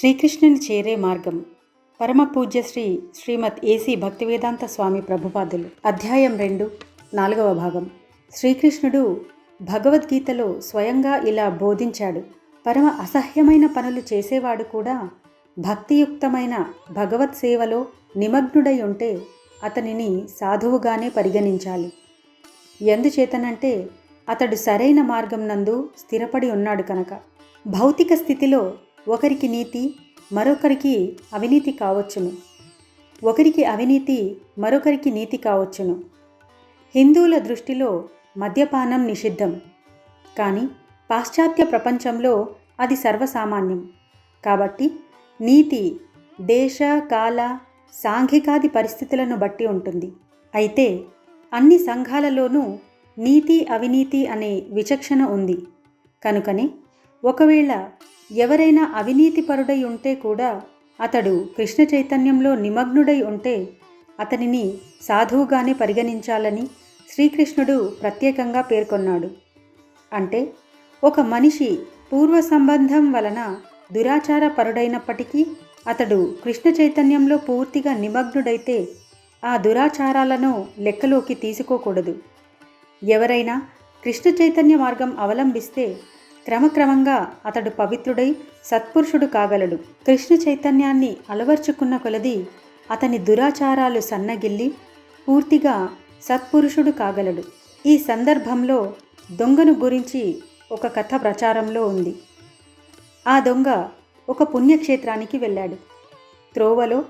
శ్రీకృష్ణుని చేరే మార్గం. పరమ పూజ్య శ్రీ శ్రీమద్ ఏసీ భక్తివేదాంత స్వామి ప్రభుపాదులు. అధ్యాయం రెండు నాలుగవ భాగం. శ్రీకృష్ణుడు భగవద్గీతలో స్వయంగా ఇలా బోధించాడు. పరమ అసహ్యమైన పనులు చేసేవాడు కూడా భక్తియుక్తమైన భగవత్ సేవలో నిమగ్నుడై ఉంటే అతనిని సాధువుగానే పరిగణించాలి. ఎందుచేతనంటే అతడు సరైన మార్గం నందు స్థిరపడి ఉన్నాడు కనుక. భౌతిక స్థితిలో ఒకరికి నీతి మరొకరికి అవినీతి కావచ్చును. ఒకరికి అవినీతి మరొకరికి నీతి కావచ్చును. హిందువుల దృష్టిలో మద్యపానం నిషిద్ధం. కానీ పాశ్చాత్య ప్రపంచంలో అది సర్వసామాన్యం. కాబట్టి నీతి దేశ కాల సాంఘికాది పరిస్థితులను బట్టి ఉంటుంది. అయితే అన్ని సంఘాలలోనూ నీతి అవినీతి అనే విచక్షణ ఉంది. కనుకనే ఒకవేళ ఎవరైనా అవినీతిపరుడై ఉంటే కూడా అతడు కృష్ణ చైతన్యంలో నిమగ్నుడై ఉంటే అతనిని సాధువుగానే పరిగణించాలని శ్రీకృష్ణుడు ప్రత్యేకంగా పేర్కొన్నాడు. అంటే ఒక మనిషి పూర్వ సంబంధం వలన దురాచార పరుడైనప్పటికీ అతడు కృష్ణ చైతన్యంలో పూర్తిగా నిమగ్నుడైతే ఆ దురాచారాలను లెక్కలోకి తీసుకోకూడదు. ఎవరైనా కృష్ణ చైతన్య మార్గం అవలంబిస్తే క్రమక్రమంగా అతడు పవిత్రుడై సత్పురుషుడు కాగలడు. కృష్ణ చైతన్యాన్ని అలవర్చుకున్న కొలది అతని దురాచారాలు సన్నగిల్లి పూర్తిగా సత్పురుషుడు కాగలడు. ఈ సందర్భంలో దొంగను గురించి ఒక కథ ప్రచారంలో ఉంది. ఆ దొంగ ఒక పుణ్యక్షేత్రానికి వెళ్ళాడు. త్రోవలో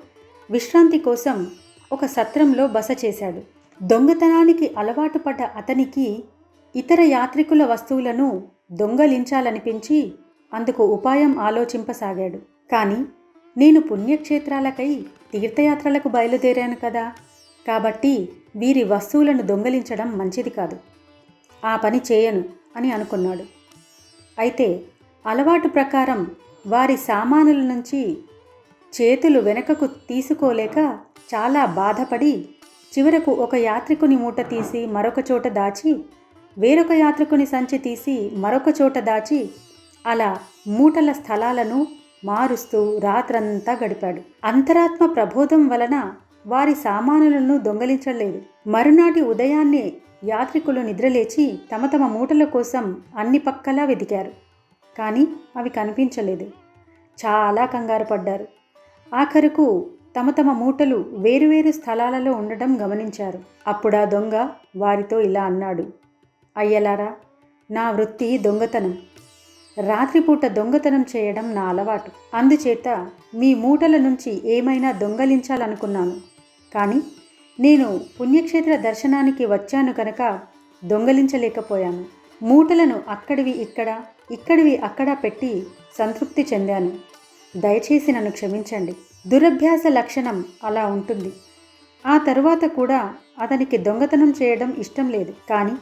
విశ్రాంతి కోసం ఒక సత్రంలో బస చేశాడు. దొంగతనానికి అలవాటు పడ్డ అతనికి ఇతర యాత్రికుల వస్తువులను దొంగలించాలనిపించి అందుకు ఉపాయం ఆలోచింపసాగాడు. కానీ నేను పుణ్యక్షేత్రాలకై తీర్థయాత్రలకు బయలుదేరాను కదా. కాబట్టి వీరి వస్తువులను దొంగలించడం మంచిది కాదు. ఆ పని చేయను అని అనుకున్నాడు. అయితే అలవాటు ప్రకారం వారి సామానుల నుంచి చేతులు వెనకకు తీసుకోలేక చాలా బాధపడి చివరకు ఒక యాత్రికుని మూట తీసి మరొక చోట దాచి వేరొక యాత్రికుని సంచి తీసి మరొక చోట దాచి అలా మూటల స్థలాలను మారుస్తూ రాత్రంతా గడిపాడు. అంతరాత్మ ప్రబోధం వలన వారి సామానులను దొంగలించలేదు. మరునాటి ఉదయాన్నే యాత్రికులు నిద్రలేచి తమ తమ మూటల కోసం అన్ని పక్కలా వెతికారు. కానీ అవి కనిపించలేదు. చాలా కంగారు పడ్డారు. ఆఖరుకు తమ తమ మూటలు వేరువేరు స్థలాలలో ఉండడం గమనించారు. అప్పుడా దొంగ వారితో ఇలా అన్నాడు. అయ్యలారా నా వృత్తి దొంగతనం. రాత్రిపూట దొంగతనం చేయడం నా అలవాటు. అందుచేత మీ మూటల నుంచి ఏమైనా దొంగలించాలనుకున్నాను. కానీ నేను పుణ్యక్షేత్ర దర్శనానికి వచ్చాను కనుక దొంగలించలేకపోయాను. మూటలను అక్కడివి ఇక్కడ ఇక్కడివి అక్కడ పెట్టి సంతృప్తి చెందాను. దయచేసి నన్ను క్షమించండి. దురభ్యాస లక్షణం అలా ఉంటుంది. ఆ తరువాత కూడా అతనికి దొంగతనం చేయడం ఇష్టం లేదు. కానీ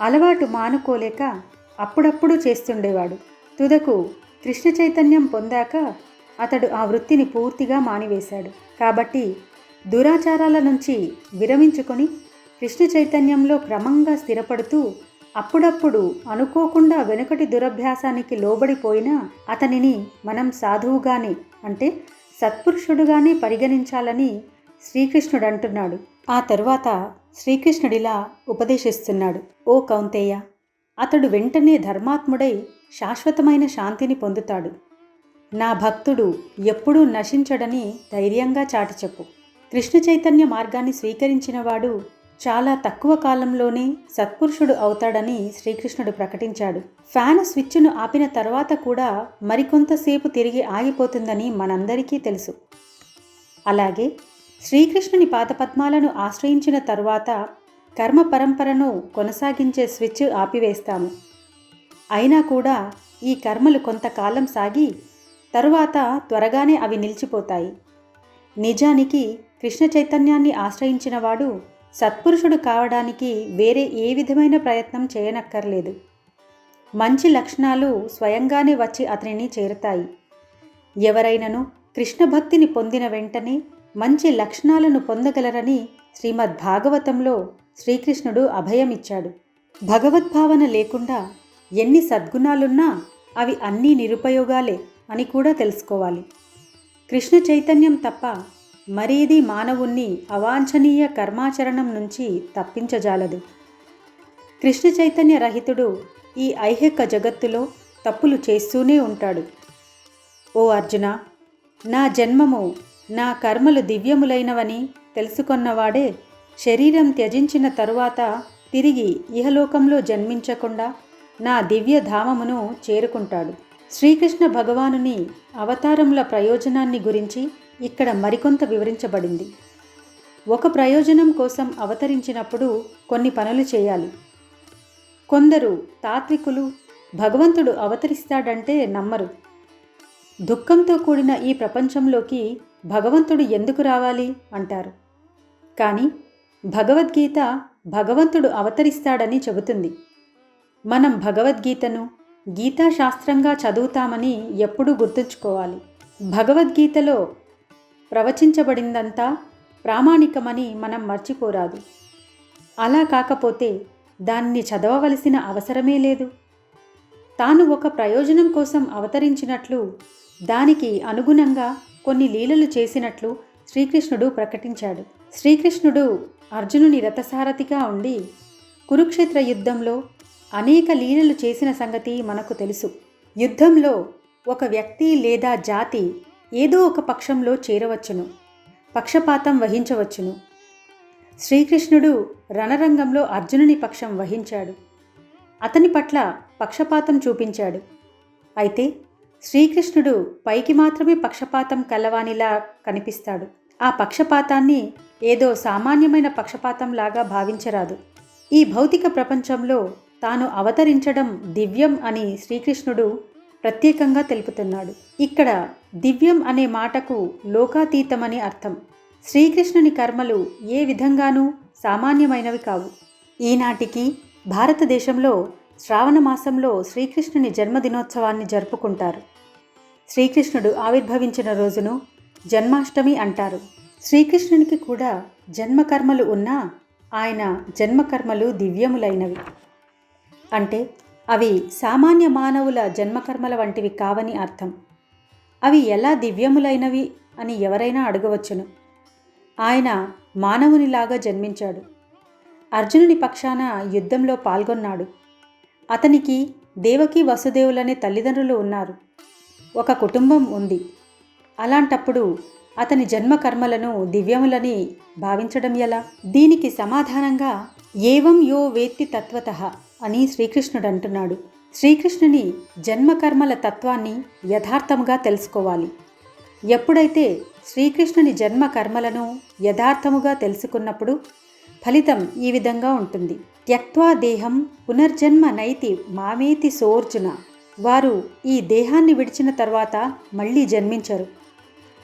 అలవాటు మానుకోలేక అప్పుడప్పుడు చేస్తుండేవాడు. తుదకు కృష్ణ చైతన్యం పొందాక అతడు ఆ వృత్తిని పూర్తిగా మానివేశాడు. కాబట్టి దురాచారాల నుంచి విరమించుకొని కృష్ణ చైతన్యంలో క్రమంగా స్థిరపడుతూ అప్పుడప్పుడు అనుకోకుండా వెనుకటి దురభ్యాసానికి లోబడిపోయినా అతనిని మనం సాధువుగానే అంటే సత్పురుషుడుగానే పరిగణించాలని శ్రీకృష్ణుడు అంటున్నాడు ఆ తరువాత శ్రీకృష్ణుడిలా ఉపదేశిస్తున్నాడు. ఓ కౌంతేయ అతడు వెంటనే ధర్మాత్ముడై శాశ్వతమైన శాంతిని పొందుతాడు. నా భక్తుడు ఎప్పుడూ నశించడని ధైర్యంగా చాటి చెప్పు. కృష్ణ చైతన్య మార్గాన్ని స్వీకరించినవాడు చాలా తక్కువ కాలంలోనే సత్పురుషుడు అవుతాడని శ్రీకృష్ణుడు ప్రకటించాడు. ఫ్యాన్ స్విచ్ను ఆపిన తర్వాత కూడా మరికొంతసేపు తిరిగి ఆగిపోతుందని మనందరికీ తెలుసు. అలాగే శ్రీకృష్ణుని పాదపద్మాలను ఆశ్రయించిన తరువాత కర్మ పరంపరను కొనసాగించే స్విచ్ ఆపివేస్తాము. అయినా కూడా ఈ కర్మలు కొంతకాలం సాగి తరువాత త్వరగానే అవి నిలిచిపోతాయి. నిజానికి కృష్ణ చైతన్యాన్ని ఆశ్రయించినవాడు సత్పురుషుడు కావడానికి వేరే ఏ విధమైన ప్రయత్నం చేయనక్కర్లేదు. మంచి లక్షణాలు స్వయంగానే వచ్చి అతనిని చేరుతాయి. ఎవరైనను కృష్ణ భక్తిని పొందిన వెంటనే మంచి లక్షణాలను పొందగలరని శ్రీమద్ భాగవతంలో శ్రీకృష్ణుడు అభయమిచ్చాడు. భగవద్భావన లేకుండా ఎన్ని సద్గుణాలున్నా అవి అన్నీ నిరుపయోగాలే అని కూడా తెలుసుకోవాలి. కృష్ణ చైతన్యం తప్ప మరేది మానవుణ్ణి అవాంఛనీయ కర్మాచరణం నుంచి తప్పించజాలదు. కృష్ణ చైతన్య రహితుడు ఈ ఐహిక జగత్తులో తప్పులు చేస్తూనే ఉంటాడు. ఓ అర్జున నా జన్మము నా కర్మలు దివ్యములైనవని తెలుసుకొన్నవాడే శరీరం త్యజించిన తరువాత తిరిగి ఇహలోకంలో జన్మించకుండా నా దివ్య ధామమును చేరుకుంటాడు. శ్రీకృష్ణ భగవానుని అవతారముల ప్రయోజనాన్ని గురించి ఇక్కడ మరికొంత వివరించబడింది. ఒక ప్రయోజనం కోసం అవతరించినప్పుడు కొన్ని పనులు చేయాలి. కొందరు తాత్వికులు భగవంతుడు అవతరిస్తాడంటే నమ్మరు. దుఃఖంతో కూడిన ఈ ప్రపంచంలోకి భగవంతుడు ఎందుకు రావాలి? అంటారు. కానీ భగవద్గీత భగవంతుడు అవతరిస్తాడని చెబుతుంది. మనం భగవద్గీతను గీతాశాస్త్రంగా చదువుతామని ఎప్పుడూ గుర్తుంచుకోవాలి. భగవద్గీతలో ప్రవచించబడిందంతా ప్రామాణికమని మనం మర్చిపోరాదు. అలా కాకపోతే దాన్ని చదవవలసిన అవసరమే లేదు. తాను ఒక ప్రయోజనం కోసం అవతరించినట్లు దానికి అనుగుణంగా కొన్ని లీలలు చేసినట్లు శ్రీకృష్ణుడు ప్రకటించాడు. శ్రీకృష్ణుడు అర్జునుని రథసారథిగా ఉండి కురుక్షేత్ర యుద్ధంలో అనేక లీలలు చేసిన సంగతి మనకు తెలుసు. యుద్ధంలో ఒక వ్యక్తి లేదా జాతి ఏదో ఒక పక్షంలో చేరవచ్చును పక్షపాతం వహించవచ్చును. శ్రీకృష్ణుడు రణరంగంలో అర్జునుని పక్షం వహించాడు. అతని పట్ల పక్షపాతం చూపించాడు. అయితే శ్రీకృష్ణుడు పైకి మాత్రమే పక్షపాతం కలవానిలా కనిపిస్తాడు. ఆ పక్షపాతాన్ని ఏదో సామాన్యమైన పక్షపాతంలాగా భావించరాదు. ఈ భౌతిక ప్రపంచంలో తాను అవతరించడం దివ్యం అని శ్రీకృష్ణుడు ప్రత్యేకంగా తెలుపుతున్నాడు. ఇక్కడ దివ్యం అనే మాటకు లోకాతీతమని అర్థం. శ్రీకృష్ణుని కర్మలు ఏ విధంగానూ సామాన్యమైనవి కావు. ఈనాటికి భారతదేశంలో శ్రావణ మాసంలో శ్రీకృష్ణుని జన్మదినోత్సవాన్ని జరుపుకుంటారు. శ్రీకృష్ణుడు ఆవిర్భవించిన రోజును జన్మాష్టమి అంటారు. శ్రీకృష్ణునికి కూడా జన్మకర్మలు ఉన్నా ఆయన జన్మకర్మలు దివ్యములైనవి. అంటే అవి సామాన్య మానవుల జన్మకర్మల వంటివి కావని అర్థం. అవి ఎలా దివ్యములైనవి అని ఎవరైనా అడగవచ్చును. ఆయన మానవునిలాగా జన్మించాడు. అర్జునుని పక్షాన యుద్ధంలో పాల్గొన్నాడు. అతనికి దేవకి వసుదేవులనే తల్లిదండ్రులు ఉన్నారు. ఒక కుటుంబం ఉంది. అలాంటప్పుడు అతని జన్మకర్మలను దివ్యములని భావించడం ఎలా? దీనికి సమాధానంగా ఏవం యో వేత్తి తత్వత అని శ్రీకృష్ణుడు అంటున్నాడు శ్రీకృష్ణుని జన్మకర్మల తత్వాన్ని యథార్థముగా తెలుసుకోవాలి. ఎప్పుడైతే శ్రీకృష్ణుని జన్మ కర్మలను యథార్థముగా తెలుసుకున్నప్పుడు ఫలితం ఈ విధంగా ఉంటుంది. త్యక్వా దేహం పునర్జన్మ నైతి మామేతి సోర్జున వారు ఈ దేహాన్ని విడిచిన తర్వాత మళ్ళీ జన్మించరు.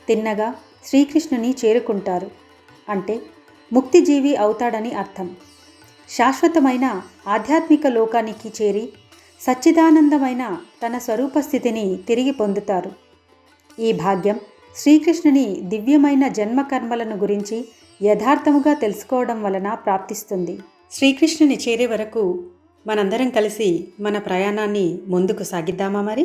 తిన్నగా శ్రీకృష్ణుని చేరుకుంటారు. అంటే ముక్తిజీవి అవుతాడని అర్థం. శాశ్వతమైన ఆధ్యాత్మిక లోకానికి చేరి సచ్చిదానందమైన తన స్వరూప స్థితిని తిరిగి పొందుతారు. ఈ భాగ్యం శ్రీకృష్ణుని దివ్యమైన జన్మకర్మలను గురించి యథార్థముగా తెలుసుకోవడం వలన ప్రాప్తిస్తుంది. శ్రీకృష్ణుని చేరే వరకు మనందరం కలిసి మన ప్రయాణాన్ని ముందుకు సాగిద్దామా మరి?